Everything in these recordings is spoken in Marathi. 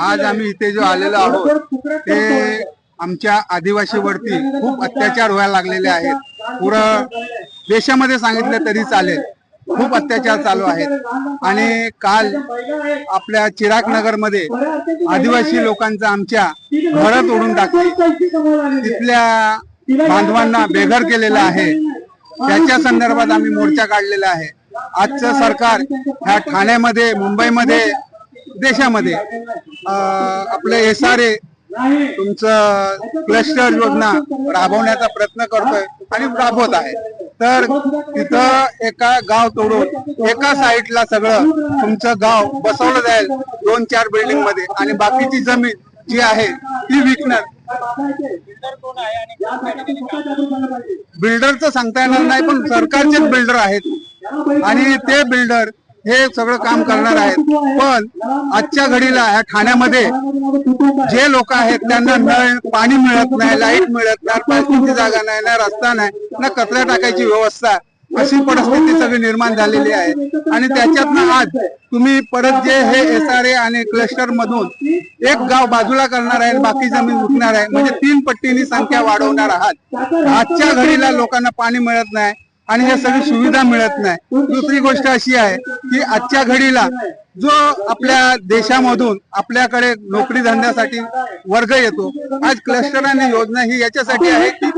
आज आम्ही इथे जो आलेलो आहोत ते आमच्या आदिवासीवरती खूप अत्याचार व्हायला लागलेले आहेत. पुरं देशामध्ये सांगितलं तरी चालेल. खूप अत्याचार चालू आहेत. आणि काल आपल्या चिराग नगरमध्ये आदिवासी लोकांचा आमच्या घरात ओढून टाकली. तिथल्या बांधवांना बेघर केलेलं आहे. त्याच्या संदर्भात आम्ही मोर्चा काढलेला आहे. आजचं सरकार ह्या ठाण्यामध्ये मुंबईमध्ये देशामध्ये आपले आपलं एस आर ए तुमचं क्लस्टर योजना राबवण्याचा प्रयत्न करतोय आणि राबवत आहे. तर तिथं एका गाव तोडून एका साईडला सगळं तुमचं गाव बसवलं जाईल दोन चार बिल्डिंगमध्ये आणि बाकीची जमीन जी आहे ती विकणार. बिल्डरचं सांगता येणार नाही पण सरकारचेच बिल्डर आहेत. आणि ते बिल्डर हे सगळं काम करणार आहेत. पण आजच्या घडीला ह्या ठाण्यामध्ये जे लोक आहेत त्यांना नळ पाणी मिळत नाही लाइट मिळत नाही पार्किंगची जागा नाही ना रस्ता नाही ना कचरा टाकायची व्यवस्था. अशी परिस्थिती सगळी निर्माण झालेली आहे. आणि त्याच्यातनं आज तुम्ही परत जे हे एस आर ए आणि क्लस्टर मधून एक गाव बाजूला करणार आहे बाकी जमीन विकणार आहे म्हणजे तीन पट्टीनी संख्या वाढवणार आहात. आजच्या घडीला लोकांना पाणी मिळत नाही आणि हे सगळी सुविधा मिळत नाही. दुसरी गोष्ट अशी आहे की आजच्या घडीला जो आपल्या देशामधून आपल्याकडे नोकरी धंद्यासाठी वर्ग येतो आज क्लस्टर आणि योजना ही याच्यासाठी आहे की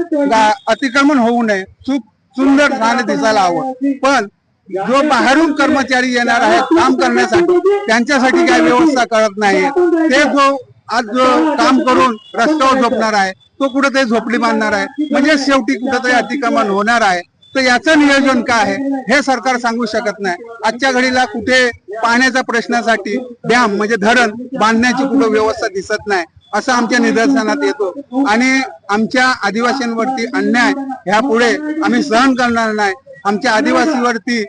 अतिक्रमण होऊ नये. खूप सुंदर छान दिसायला हवं. पण जो बाहेरून कर्मचारी येणार आहेत काम करण्यासाठी त्यांच्यासाठी काय व्यवस्था करत नाही ते जो आज जो काम करून रस्त्यावर झोपणार आहे तो कुठेतरी झोपडी बांधणार आहे. म्हणजे शेवटी कुठेतरी अतिक्रमण होणार आहे. तर याचं नियोजन काय आहे हे सरकार सांगू शकत नाही. आजच्या घडीला कुठे पाण्याच्या प्रश्नासाठी डॅम म्हणजे धरण बांधण्याची कुठं व्यवस्था दिसत नाही असं आमच्या निदर्शनात येतो. आणि आमच्या आदिवासींवरती अन्याय ह्या पुढे आम्ही सहन करणार नाही. आमच्या आदिवासीवरती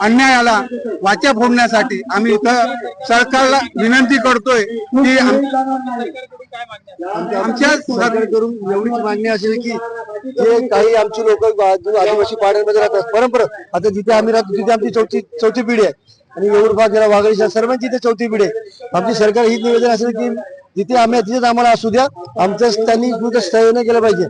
अन्यायाला वाचा फोडण्यासाठी आम्ही इथं सरकारला विनंती करतोय की आमच्या करून एवढीच मागणी असेल की जे काही आमची लोक आदिवासी पाड्यांमध्ये राहतात परंपरा आता जिथे आम्ही राहतो तिथे आमची चौथी चौथी पिढी आहे. आणि येऊर भाग गेला वाघळी सर्वांची इथे चौथी पिढी आहे. आमची सरकार ही निवेदन असेल की जिथे आम्ही तिथेच आम्हाला असू द्या आमचं त्यांनी कुठं केलं पाहिजे.